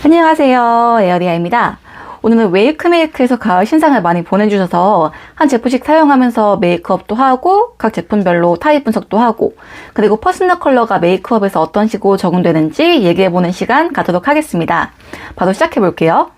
안녕하세요. 에어리아입니다. 오늘은 웨이크메이크에서 가을 신상을 많이 보내주셔서 한 제품씩 사용하면서 메이크업도 하고 각 제품별로 타입 분석도 하고 그리고 퍼스널 컬러가 메이크업에서 어떤 식으로 적용되는지 얘기해보는 시간 갖도록 하겠습니다. 바로 시작해볼게요.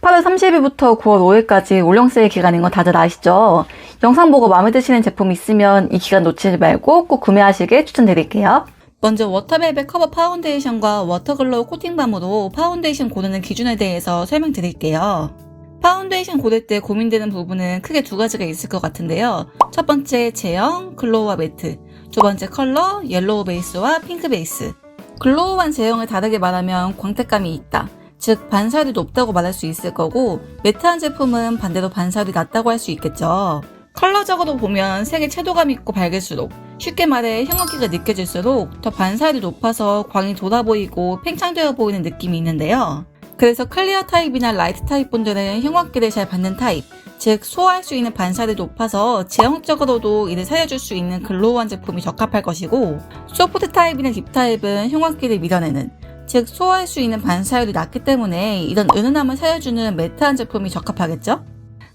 8월 30일부터 9월 5일까지 올영 세일 기간인 건 다들 아시죠? 영상 보고 마음에 드시는 제품 있으면 이 기간 놓치지 말고 꼭 구매하시길 추천드릴게요. 먼저 워터벨벳 커버 파운데이션과 워터글로우 코팅밤으로 파운데이션 고르는 기준에 대해서 설명드릴게요. 파운데이션 고를 때 고민되는 부분은 크게 두 가지가 있을 것 같은데요. 첫 번째 제형, 글로우와 매트. 두 번째 컬러, 옐로우 베이스와 핑크 베이스. 글로우한 제형을 다르게 말하면 광택감이 있다. 즉 반사율이 높다고 말할 수 있을 거고 매트한 제품은 반대로 반사율이 낮다고 할 수 있겠죠. 컬러적으로 보면 색의 채도감 있고 밝을수록 쉽게 말해 형광기가 느껴질수록 더 반사율이 높아서 광이 돌아 보이고 팽창되어 보이는 느낌이 있는데요. 그래서 클리어 타입이나 라이트 타입 분들은 형광기를 잘 받는 타입, 즉 소화할 수 있는 반사율이 높아서 제형적으로도 이를 살려줄 수 있는 글로우한 제품이 적합할 것이고 소프트 타입이나 딥 타입은 형광기를 밀어내는 즉 소화할 수 있는 반사율이 낮기 때문에 이런 은은함을 살려주는 매트한 제품이 적합하겠죠?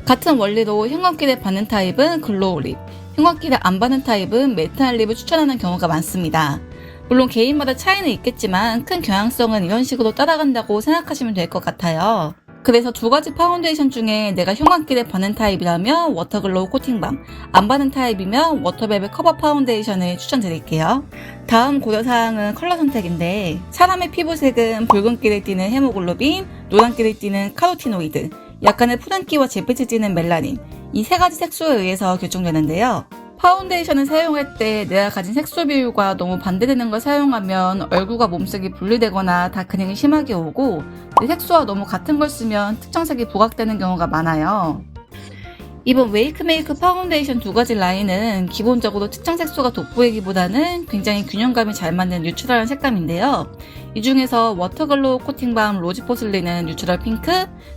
같은 원리로 형광기를 받는 타입은 글로우 립, 형광기를 안 받는 타입은 매트한 립을 추천하는 경우가 많습니다. 물론 개인마다 차이는 있겠지만 큰 경향성은 이런 식으로 따라간다고 생각하시면 될 것 같아요. 그래서 두 가지 파운데이션 중에 내가 형광기를 받는 타입이라면 워터글로우 코팅밤, 안 받는 타입이면 워터벨벳 커버 파운데이션을 추천드릴게요. 다음 고려사항은 컬러 선택인데 사람의 피부색은 붉은기를 띠는 헤모글로빈, 노란기를 띠는 카로티노이드, 약간의 푸른기와 잿빛을 띠는 멜라닌 이 세 가지 색소에 의해서 결정되는데요. 파운데이션을 사용할 때 내가 가진 색소 비율과 너무 반대되는 걸 사용하면 얼굴과 몸색이 분리되거나 다크닝이 심하게 오고 내 색소와 너무 같은 걸 쓰면 특정 색이 부각되는 경우가 많아요. 이번 웨이크 메이크 파운데이션 두 가지 라인은 기본적으로 특정 색소가 돋보이기보다는 굉장히 균형감이 잘 맞는 뉴트럴한 색감인데요. 이 중에서 워터글로우 코팅밤 로지 포슬리는 뉴트럴 핑크,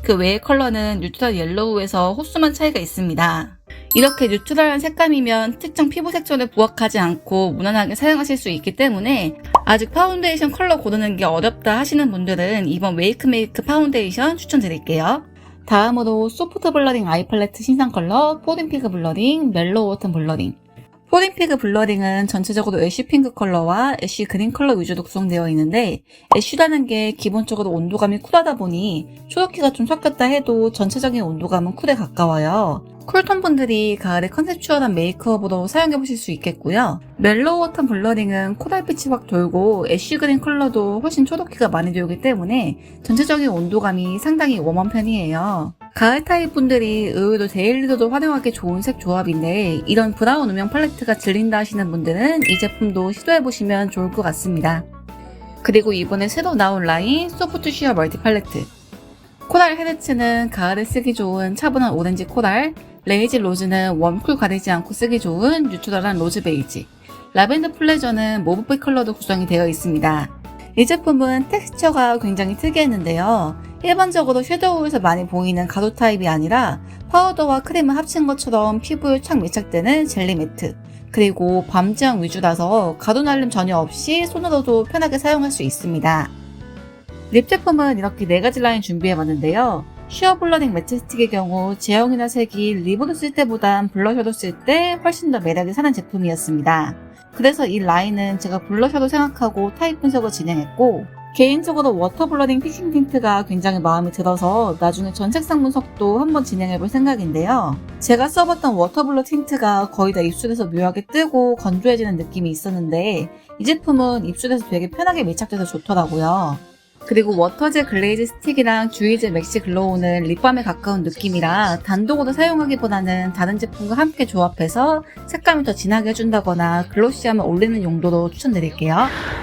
그 외의 컬러는 뉴트럴 옐로우에서 호수만 차이가 있습니다. 이렇게 뉴트럴한 색감이면 특정 피부 색조를 부각하지 않고 무난하게 사용하실 수 있기 때문에 아직 파운데이션 컬러 고르는 게 어렵다 하시는 분들은 이번 웨이크 메이크 파운데이션 추천드릴게요. 다음으로 소프트 블러링 아이 팔레트 신상 컬러 포딘피그 블러링 멜로우 워튼 블러링 포딘피그 블러링은 전체적으로 애쉬 핑크 컬러와 애쉬 그린 컬러 위주로 구성되어 있는데 애쉬라는 게 기본적으로 온도감이 쿨하다 보니 초록기가 좀 섞였다 해도 전체적인 온도감은 쿨에 가까워요. 쿨톤 분들이 가을에 컨셉추얼한 메이크업으로 사용해 보실 수 있겠고요. 멜로우 워튼 블러링은 코랄빛이 확 돌고 애쉬 그린 컬러도 훨씬 초록기가 많이 돌기 때문에 전체적인 온도감이 상당히 웜한 편이에요. 가을 타입 분들이 의외로 데일리로도 활용하기 좋은 색 조합인데 이런 브라운 음영 팔레트가 질린다 하시는 분들은 이 제품도 시도해보시면 좋을 것 같습니다. 그리고 이번에 새로 나온 라인 소프트 쉬어 멀티 팔레트 코랄 헤르츠는 가을에 쓰기 좋은 차분한 오렌지 코랄 레이지 로즈는 웜쿨 가리지 않고 쓰기 좋은 뉴트럴한 로즈 베이지 라벤더 플레저는 모브빛 컬러도 구성이 되어 있습니다. 이 제품은 텍스처가 굉장히 특이했는데요. 일반적으로 섀도우에서 많이 보이는 가루 타입이 아니라 파우더와 크림을 합친 것처럼 피부에 착 밀착되는 젤리 매트 그리고 밤지향 위주라서 가루 날림 전혀 없이 손으로도 편하게 사용할 수 있습니다. 립 제품은 이렇게 네 가지 라인 준비해봤는데요. 쉬어 블러링 매트 스틱의 경우 제형이나 색이 립으로 쓸 때보단 블러셔로 쓸 때 훨씬 더 매력이 사는 제품이었습니다. 그래서 이 라인은 제가 블러셔로 생각하고 타입 분석을 진행했고 개인적으로 워터 블러링 피싱 틴트가 굉장히 마음에 들어서 나중에 전 색상 분석도 한번 진행해볼 생각인데요. 제가 써봤던 워터 블러 틴트가 거의 다 입술에서 묘하게 뜨고 건조해지는 느낌이 있었는데 이 제품은 입술에서 되게 편하게 밀착돼서 좋더라고요. 그리고 워터젤 글레이즈 스틱이랑 주이젤 맥시 글로우는 립밤에 가까운 느낌이라 단독으로 사용하기보다는 다른 제품과 함께 조합해서 색감이 더 진하게 해준다거나 글로시함을 올리는 용도로 추천드릴게요.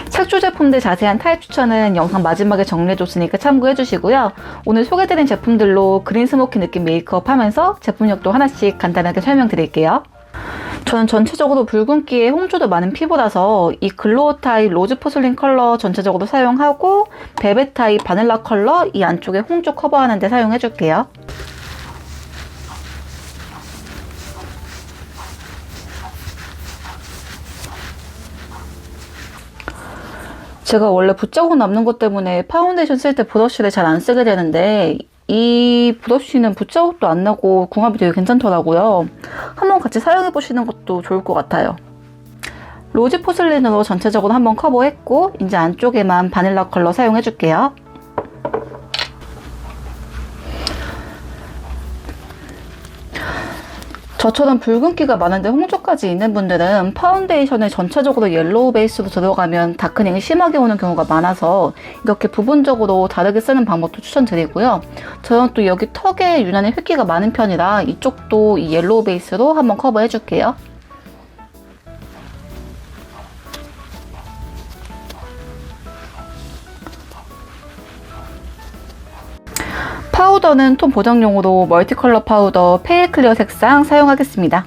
색조 제품들 자세한 타입 추천은 영상 마지막에 정리해줬으니까 참고해주시고요. 오늘 소개드린 제품들로 그린 스모키 느낌 메이크업 하면서 제품력도 하나씩 간단하게 설명드릴게요. 저는 전체적으로 붉은기에 홍조도 많은 피부라서 이 글로우 타입 로즈 포슬린 컬러 전체적으로 사용하고 베베 타입 바닐라 컬러 이 안쪽에 홍조 커버하는 데 사용해 줄게요. 제가 원래 붓자국 남는 것 때문에 파운데이션 쓸 때 브러쉬를 잘 안 쓰게 되는데 이 브러쉬는 붓자국도 안 나고 궁합이 되게 괜찮더라고요. 한번 같이 사용해 보시는 것도 좋을 것 같아요. 로즈 포슬린으로 전체적으로 한번 커버했고 이제 안쪽에만 바닐라 컬러 사용해 줄게요. 저처럼 붉은기가 많은데 홍조까지 있는 분들은 파운데이션을 전체적으로 옐로우 베이스로 들어가면 다크닝이 심하게 오는 경우가 많아서 이렇게 부분적으로 다르게 쓰는 방법도 추천드리고요. 저는 또 여기 턱에 유난히 획기가 많은 편이라 이쪽도 이 옐로우 베이스로 한번 커버해 줄게요. 파우더는 톤 보정용으로 멀티컬러 파우더 페일 클리어 색상 사용하겠습니다.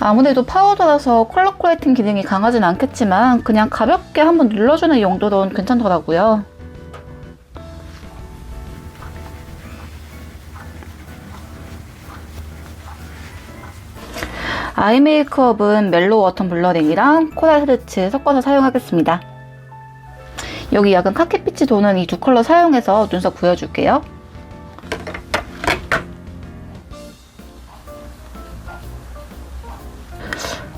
아무래도 파우더라서 컬러 코레이팅 기능이 강하진 않겠지만 그냥 가볍게 한번 눌러주는 용도로는 괜찮더라고요. 아이 메이크업은 멜로우 워터 블러링이랑 코랄 헤르츠 섞어서 사용하겠습니다. 여기 약간 카키빛이 도는 이 두 컬러 사용해서 눈썹 그려줄게요.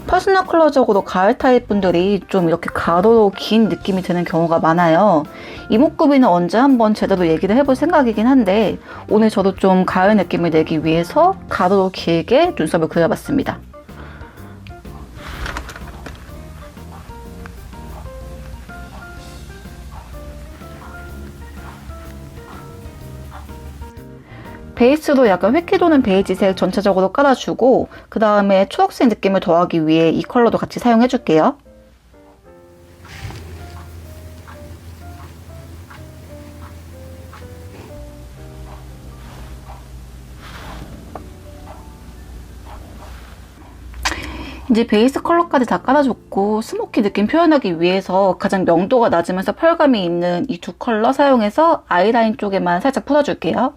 퍼스널 컬러적으로 가을 타입 분들이 좀 이렇게 가로로 긴 느낌이 드는 경우가 많아요. 이목구비는 언제 한번 제대로 얘기를 해볼 생각이긴 한데 오늘 저도 좀 가을 느낌을 내기 위해서 가로로 길게 눈썹을 그려봤습니다. 베이스로 약간 획기 도는 베이지색 전체적으로 깔아주고 그 다음에 초록색 느낌을 더하기 위해 이 컬러도 같이 사용해 줄게요. 이제 베이스 컬러까지 다 깔아줬고 스모키 느낌 표현하기 위해서 가장 명도가 낮으면서 펄감이 있는 이 두 컬러 사용해서 아이라인 쪽에만 살짝 풀어줄게요.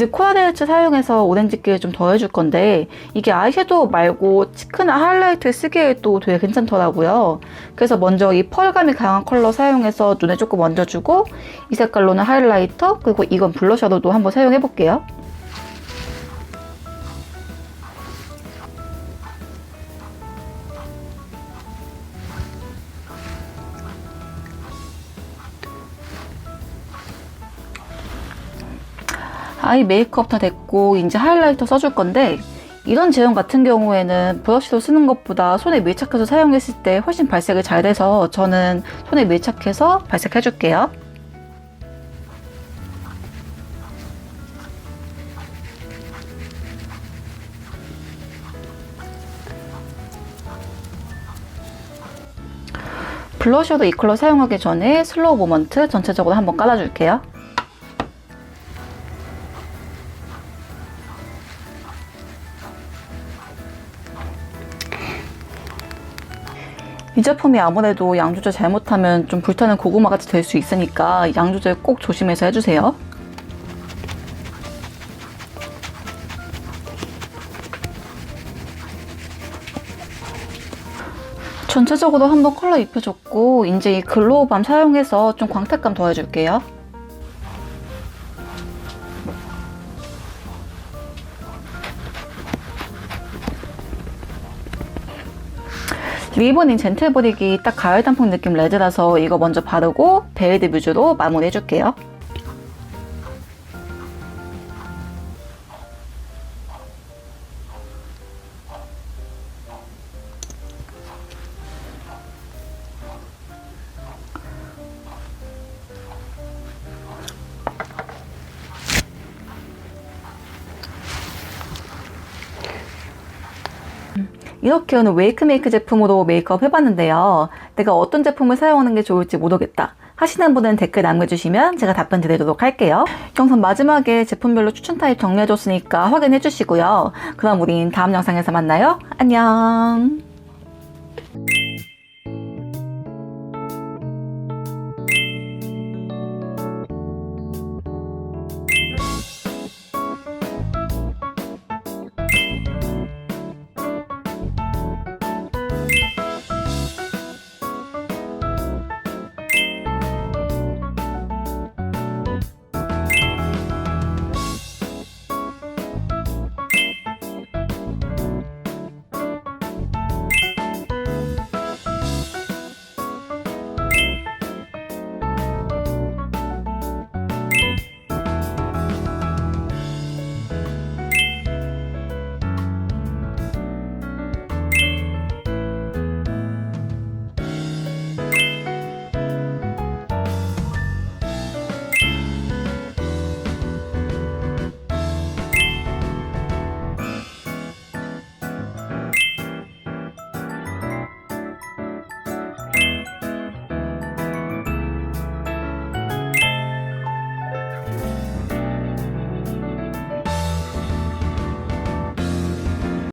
이제 코아데르츠 사용해서 오렌지기를 좀 더해줄 건데 이게 아이섀도우 말고 치크나 하이라이트를 쓰기에도 되게 괜찮더라고요. 그래서 먼저 이 펄감이 강한 컬러 사용해서 눈에 조금 얹어주고 이 색깔로는 하이라이터 그리고 이건 블러셔로도 한번 사용해볼게요. 아이 메이크업 다 됐고 이제 하이라이터 써줄 건데 이런 제형 같은 경우에는 브러쉬로 쓰는 것보다 손에 밀착해서 사용했을 때 훨씬 발색이 잘 돼서 저는 손에 밀착해서 발색해 줄게요. 블러셔도 이 컬러 사용하기 전에 슬로우 모먼트 전체적으로 한번 깔아줄게요. 이 제품이 아무래도 양 조절 잘못하면 좀 불타는 고구마 같이 될 수 있으니까 양 조절 꼭 조심해서 해주세요. 전체적으로 한번 컬러 입혀줬고 이제 이 글로우 밤 사용해서 좀 광택감 더해줄게요. 리본인 젠틀 브릭이 딱 가을 단풍 느낌 레드라서 이거 먼저 바르고 베이드 뮤즈로 마무리 해줄게요. 이렇게 오늘 웨이크메이크 제품으로 메이크업 해봤는데요. 내가 어떤 제품을 사용하는 게 좋을지 모르겠다. 하시는 분은 댓글 남겨주시면 제가 답변 드리도록 할게요. 영상 마지막에 제품별로 추천 타입 정리해줬으니까 확인해 주시고요. 그럼 우린 다음 영상에서 만나요. 안녕.